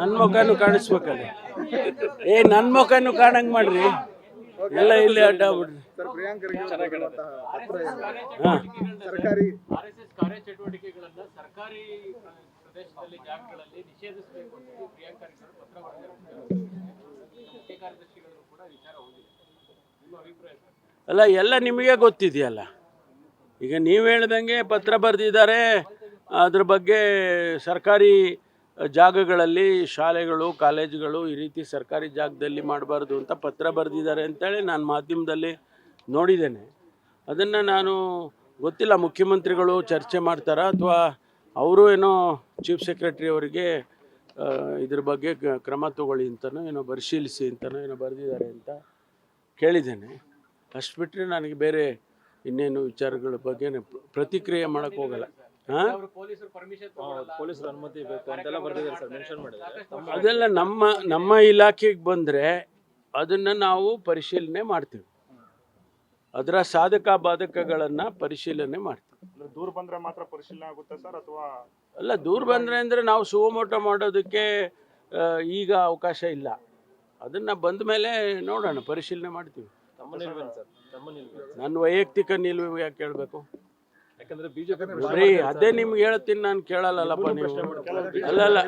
ನನ್ನ ಮುಖನೂ ಕಾಣಿಸ್ಬೇಕಲ್ಲ. ಏ ನನ್ನ ಮುಖನೂ ಕಾಣಂಗ್ ಮಾಡ್ರಿ. ಎಲ್ಲ ಇಲ್ಲಿ ಅಡ್ಡ ಬಿಡ್ರಿ ಸರ್ ಪ್ರಿಯಾಂಕ್ ಖರ್ಗೆ ಅವರು ಬರೆದಿರುವಂತಹ ಪತ್ರ ಸರ್ಕಾರಿ ಆರ್ಎಸ್ಎಸ್ ಕಾರ್ಯಚಟುವಟಿಕೆಗಳನ್ನ ಸರ್ಕಾರಿ ಪ್ರದೇಶದಲ್ಲಿ ಜಾಗಗಳಲ್ಲಿ ನಿಷೇಧಿಸಬೇಕು ಅಂತ ಹೇಳಿ ಪ್ರಿಯಾಂಕ್ ಖರ್ಗೆ ಅವರು ಪತ್ರ ಬರೆದಿದ್ದಾರೆ. ಮುಖ್ಯ ಕಾರ್ಯದರ್ಶಿಗಳು ಕೂಡ ವಿಚಾರ ಹೋಗಿದೆ. ನಿಮ್ಮ ಅಭಿಪ್ರಾಯ ಸರ್? ಅಲ್ಲ ಎಲ್ಲ ನಿಮಗೆ ಗೊತ್ತಿದೆಯಲ್ಲ? ಈಗ ನೀವು ಹೇಳ್ದಂಗೆ ಪತ್ರ ಬರೆದಿದ್ದಾರೆ. ಅದ್ರ ಬಗ್ಗೆ ಸರ್ಕಾರಿ ಜಾಗಗಳಲ್ಲಿ ಶಾಲೆಗಳು, ಕಾಲೇಜುಗಳು ಈ ರೀತಿ ಸರ್ಕಾರಿ ಜಾಗದಲ್ಲಿ ಮಾಡಬಾರ್ದು ಅಂತ ಪತ್ರ ಬರೆದಿದ್ದಾರೆ ಅಂತೇಳಿ ನಾನು ಮಾಧ್ಯಮದಲ್ಲಿ ನೋಡಿದ್ದೇನೆ. ಅದನ್ನು ನಾನು ಗೊತ್ತಿಲ್ಲ ಮುಖ್ಯಮಂತ್ರಿಗಳು ಚರ್ಚೆ ಮಾಡ್ತಾರಾ ಅಥವಾ ಅವರು ಏನೋ ಚೀಫ್ ಸೆಕ್ರೆಟರಿ ಅವರಿಗೆ ಇದ್ರ ಬಗ್ಗೆ ಕ್ರಮ ತಗೊಳ್ಳಿ ಅಂತನೋ ಏನೋ ಪರಿಶೀಲಿಸಿ ಅಂತನೋ ಏನೋ ಬರೆದಿದ್ದಾರೆ ಅಂತ ಕೇಳಿದ್ದೇನೆ. ಅಷ್ಟು ಬಿಟ್ಟರೆ ನನಗೆ ಬೇರೆ ಇನ್ನೇನು ವಿಚಾರಗಳ ಬಗ್ಗೆ ಪ್ರತಿಕ್ರಿಯೆ ಮಾಡೋಕ್ಕೆ ಹೋಗಲ್ಲ. ಹಾಂ ಅವರು ಪೊಲೀಸರು ಪರ್ಮಿಷನ್ ತಗೊಳ್ಳಲ್ಲ ಪೊಲೀಸರ ಅನುಮತಿ ಬೇಕು ಅಂತೆಲ್ಲ ಬರ್ದಿದ್ದಾರೆ ಸರ್ ಮೆನ್ಷನ್ ಮಾಡಿದ್ದಾರೆ. ಅದೆಲ್ಲ ನಮ್ಮ ನಮ್ಮ ಇಲಾಖೆಗೆ ಬಂದರೆ ಅದನ್ನು ನಾವು ಪರಿಶೀಲನೆ ಮಾಡ್ತೀವಿ. ಅದರ ಸಾಧಕ ಬಾಧಕಗಳನ್ನು ಪರಿಶೀಲನೆ ಮಾಡ್ತೀವಿ. ದೂರ ಬಂದ್ರೆ ಮಾತ್ರ ಪರಿಶೀಲನೆ ಆಗುತ್ತೆ ಸರ್ ಅಥವಾ ಅಲ್ಲ ದೂರ ಬಂದರೆ ಅಂದರೆ ನಾವು ಸುವಮೋಟ ಮಾಡೋದಕ್ಕೆ ಈಗ ಅವಕಾಶ ಇಲ್ಲ. ಅದನ್ನು ಬಂದ ಮೇಲೆ ನೋಡೋಣ ಪರಿಶೀಲನೆ ಮಾಡ್ತೀವಿ. ನನ್ನ ವೈಯಕ್ತಿಕ ನಿಲುವು ಯಾಕೆ ಕೇಳಬೇಕು ಯಾಕಂದ್ರೆ ಬಿಜೆಪಿ ಬರೀ ಅದೇ ನಿಮ್ಗೆ ಹೇಳ್ತೀನಿ ನಾನು ಕೇಳಲ್ಲಪ್ಪ ನೀವು. ಅಲ್ಲ ಅಲ್ಲ.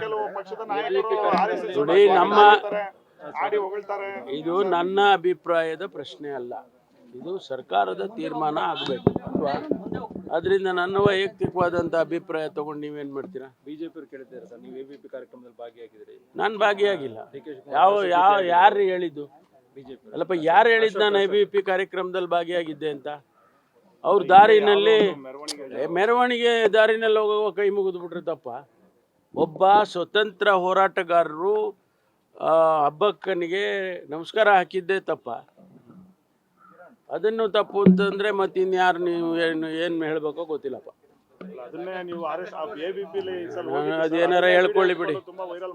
ಕೆಲವು ಪಕ್ಷದ ನಾಯಕರು RSS ನೋಡಿ, ನಮ್ಮ- ಇದು ನನ್ನ ಅಭಿಪ್ರಾಯದ ಪ್ರಶ್ನೆ ಅಲ್ಲ. ಇದು ಸರ್ಕಾರದ ತೀರ್ಮಾನ ಆಗಬೇಕು ಅಲ್ವಾ? ಅದರಿಂದ ನನ್ನ ವೈಯಕ್ತಿಕವಾದಂಥ ಅಭಿಪ್ರಾಯ ತಗೊಂಡು ನೀವೇನ್ ಮಾಡ್ತೀರಾ? ಬಿಜೆಪಿ ಅವ್ರು ಕೇಳಿದ್ದಾರೆ ಸರ್. ನೀವು ಕಾರ್ಯಕ್ರಮದಲ್ಲಿ ಭಾಗಿಯಾಗಿದ್ದೀರಿ. ನಾನು ಭಾಗಿಯಾಗಿಲ್ಲ. ಯಾವ ಯಾವ ಯಾರು ಹೇಳಿದ್ದು? ಬಿಜೆಪಿ ಅಲ್ಲಪ್ಪ ಯಾರು ಹೇಳಿದ್ದು ನಾನು ಎ ಬಿ ಪಿ ಕಾರ್ಯಕ್ರಮದಲ್ಲಿ ಭಾಗಿಯಾಗಿದ್ದೆ ಅಂತ? ಅವ್ರ ದಾರಿನಲ್ಲಿ ಮೆರವಣಿಗೆ ದಾರಿನಲ್ಲಿ ಹೋಗುವ ಕೈ ಮುಗಿದು ಬಿಟ್ರೆ ತಪ್ಪ. ಒಬ್ಬ ಸ್ವತಂತ್ರ ಹೋರಾಟಗಾರರು ಹಬ್ಬಕ್ಕನಿಗೆ ನಮಸ್ಕಾರ ಹಾಕಿದ್ದೇ ತಪ್ಪ. ಅದನ್ನು ತಪ್ಪು ಅಂತಂದ್ರೆ ಮತ್ತಿನ್ಯಾರು ನೀವು ಏನು ಏನು ಹೇಳಬೇಕೋ ಗೊತ್ತಿಲ್ಲಪ್ಪ. ಅದನ್ನೇ ನೀವು R S A B P ಅದೇನಾರ ಹೇಳ್ಕೊಳ್ಳಿ ಬಿಡಿ.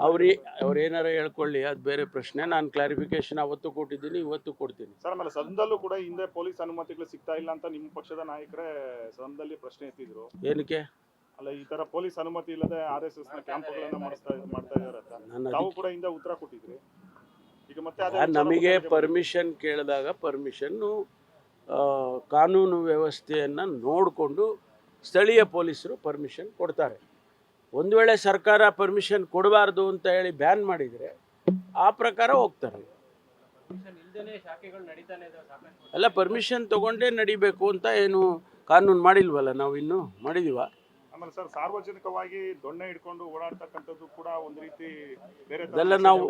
ಅವ್ರಿ ಅವ್ರು ಏನಾರ ಹೇಳ್ಕೊಳ್ಳಿ ಅದು ಬೇರೆ ಪ್ರಶ್ನೆ. ನಾನು ಕ್ಲಾರಿಫಿಕೇಶನ್ ಅವತ್ತು ಕೊಟ್ಟಿದ್ದೀನಿ ಇವತ್ತು ಕೊಡ್ತೀನಿ. ಸರ್ ಆಮೇಲೆ ಸದನದಲ್ಲೂ ಕೂಡ ಹಿಂದೆ ಪೊಲೀಸ್ ಅನುಮತಿಗಳು ಸಿಗ್ತಾ ಇಲ್ಲ ಅಂತ ನಿಮ್ಮ ಪಕ್ಷದ ನಾಯಕರೇ ಸದನದಲ್ಲಿ ಪ್ರಶ್ನೆ ಎತ್ತಿದ್ರು. ಏನಕ್ಕೆ? ಅಲ್ಲ ಈ ತರ ಪೊಲೀಸ್ ಅನುಮತಿ ಇಲ್ಲದೆ ಆರ್ ಎಸ್ ಎಸ್ನ ಕ್ಯಾಂಪ್ಗಳನ್ನ ಮಾಡಿಸ್ತಾ ಮಾಡ್ತಾ ಇದಾರೆ ತಾವು ಕೂಡ ಹಿಂದೆ ಉತ್ತರ ಕೊಟ್ಟಿದ್ರಿ. ಈಗ ಮತ್ತೆ ನಮಗೆ ಪರ್ಮಿಷನ್ ಕೇಳಿದಾಗ ಪರ್ಮಿಷನ್ನು ಕಾನೂನು ವ್ಯವಸ್ಥೆಯನ್ನು ನೋಡಿಕೊಂಡು ಸ್ಥಳೀಯ ಪೊಲೀಸರು ಪರ್ಮಿಷನ್ ಕೊಡ್ತಾರೆ. ಒಂದು ವೇಳೆ ಸರ್ಕಾರ ಪರ್ಮಿಷನ್ ಕೊಡಬಾರ್ದು ಅಂತ ಹೇಳಿ ಬ್ಯಾನ್ ಮಾಡಿದರೆ ಆ ಪ್ರಕಾರ ಹೋಗ್ತಾರೆ. ಅಲ್ಲ ಪರ್ಮಿಷನ್ ತಗೊಂಡೇ ನಡಿಬೇಕು ಅಂತ ಏನು ಕಾನೂನು ಮಾಡಿಲ್ವಲ್ಲ ನಾವು ಇನ್ನು? ಮಾಡಿದೀವ ಆಮೇಲೆ ಸರ್ ಸಾರ್ವಜನಿಕವಾಗಿ ದೊಣ್ಣೆ ಹಿಡ್ಕೊಂಡು ಓಡಾಡ್ತಕ್ಕಂಥದ್ದು ಕೂಡ ಒಂದು ರೀತಿ ಬೇರೆ ಅದೆಲ್ಲ ನಾವು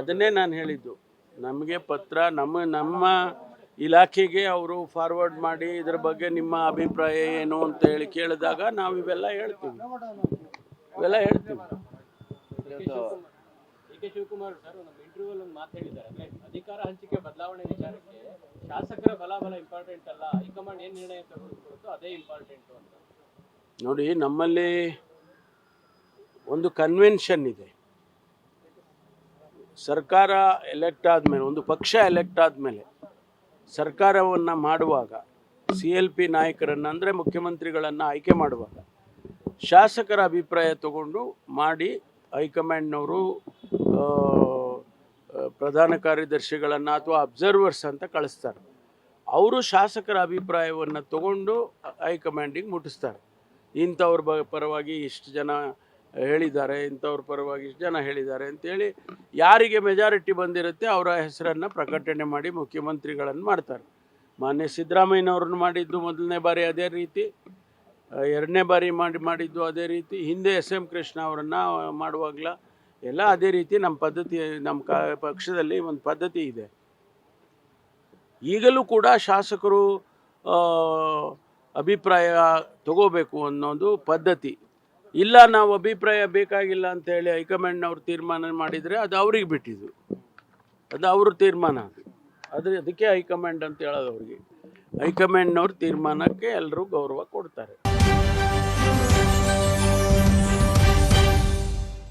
ಅದನ್ನೇ ನಾನು ಹೇಳಿದ್ದು. ನಮಗೆ ಪತ್ರ ನಮ್ಮ ನಮ್ಮ ಇಲಾಖೆಗೆ ಅವರು ಫಾರ್ವರ್ಡ್ ಮಾಡಿ ಇದ್ರ ಬಗ್ಗೆ ನಿಮ್ಮ ಅಭಿಪ್ರಾಯ ಏನು ಅಂತ ಹೇಳಿ ಕೇಳಿದಾಗ ನಾವು ಇವೆಲ್ಲ ಹೇಳ್ತೀವಿ. ಇವೆಲ್ಲ ಹೇಳ್ತೀವಿ. ಕೆ ಶಿವಕುಮಾರ್ ಸರ್ ನಮ್ಮ ಇಂಟರ್ವ್ಯೂ ಒಂದು ಮಾತು ಹೇಳಿದ್ದಾರೆ. ಅಧಿಕಾರ ಹಂಚಿಕೆ ಬದಲಾವಣೆ ವಿಚಾರಕ್ಕೆ ಶಾಸಕರ ಬಲಾಬಲ ಇಂಪಾರ್ಟೆಂಟ್ ಅಲ್ಲ ಹೈಕಮಾಂಡ್ ಏನು ನಿರ್ಣಯ ತೆಗೆದುಕೊಡುತ್ತೋ ಅದೇ ಇಂಪಾರ್ಟೆಂಟ್ ಅಂತ. ನೋಡಿ ನಮ್ಮಲ್ಲಿ ಒಂದು ಕನ್ವೆನ್ಷನ್ ಇದೆ. ಸರ್ಕಾರ ಎಲೆಕ್ಟ್ ಆದಮೇಲೆ ಒಂದು ಪಕ್ಷ ಎಲೆಕ್ಟ್ ಆದಮೇಲೆ ಸರ್ಕಾರವನ್ನು ಮಾಡುವಾಗ ಸಿ ಎಲ್ ಪಿ ನಾಯಕರನ್ನು ಅಂದರೆ ಮುಖ್ಯಮಂತ್ರಿಗಳನ್ನು ಆಯ್ಕೆ ಮಾಡುವಾಗ, ಶಾಸಕರ ಅಭಿಪ್ರಾಯ ತಗೊಂಡು ಮಾಡಿ ಹೈಕಮಾಂಡ್ನವರು ಪ್ರಧಾನ ಕಾರ್ಯದರ್ಶಿಗಳನ್ನು ಅಥವಾ ಅಬ್ಸರ್ವರ್ಸ್ ಅಂತ ಕಳಿಸ್ತಾರೆ. ಅವರು ಶಾಸಕರ ಅಭಿಪ್ರಾಯವನ್ನು ತಗೊಂಡು ಹೈಕಮಾಂಡಿಗೆ ಮುಟ್ಟಿಸ್ತಾರೆ. ಇಂಥವ್ರ ಬ, ಪರವಾಗಿ ಇಷ್ಟು ಜನ ಹೇಳಿದ್ದಾರೆ, ಇಂಥವ್ರ ಪರವಾಗಿ ಇಷ್ಟು ಜನ ಹೇಳಿದ್ದಾರೆ ಅಂತೇಳಿ ಯಾರಿಗೆ ಮೆಜಾರಿಟಿ ಬಂದಿರುತ್ತೆ ಅವರ ಹೆಸರನ್ನು ಪ್ರಕಟಣೆ ಮಾಡಿ ಮುಖ್ಯಮಂತ್ರಿಗಳನ್ನು ಮಾಡ್ತಾರೆ. ಮಾನ್ಯ ಸಿದ್ದರಾಮಯ್ಯನವ್ರನ್ನ ಮಾಡಿದ್ದು ಮೊದಲನೇ ಬಾರಿ ಅದೇ ರೀತಿ ಎರಡನೇ ಬಾರಿ ಮಾಡಿ, ಮಾಡಿದ್ದು ಅದೇ ರೀತಿ, ಹಿಂದೆ ಎಸ್ ಎಂ ಕೃಷ್ಣ ಅವರನ್ನು ಮಾಡುವಾಗಲ ಎಲ್ಲ ಅದೇ ರೀತಿ ನಮ್ಮ ಪದ್ಧತಿ, ನಮ್ಮ ಕ, ಪಕ್ಷದಲ್ಲಿ ಒಂದು ಪದ್ಧತಿ ಇದೆ. ಈಗಲೂ ಕೂಡ ಶಾಸಕರು ಅಭಿಪ್ರಾಯ ತಗೋಬೇಕು ಅನ್ನೋದು ಪದ್ಧತಿ. ಇಲ್ಲ, ನಾವು ಅಭಿಪ್ರಾಯ ಬೇಕಾಗಿಲ್ಲ ಅಂತ ಹೇಳಿ ಹೈಕಮಾಂಡ್ನವ್ರು ತೀರ್ಮಾನ ಮಾಡಿದರೆ ಅದು ಅವ್ರಿಗೆ ಬಿಟ್ಟಿದ್ದು. ಅದು ಅವ್ರ ತೀರ್ಮಾನ. ಅದ್ರ ಅದಕ್ಕೆ ಹೈಕಮಾಂಡ್ ಅಂತ ಹೇಳೋದು ಅವ್ರಿಗೆ. ಹೈಕಮಾಂಡ್ನವ್ರ ತೀರ್ಮಾನಕ್ಕೆ ಎಲ್ಲರೂ ಗೌರವ ಕೊಡ್ತಾರೆ.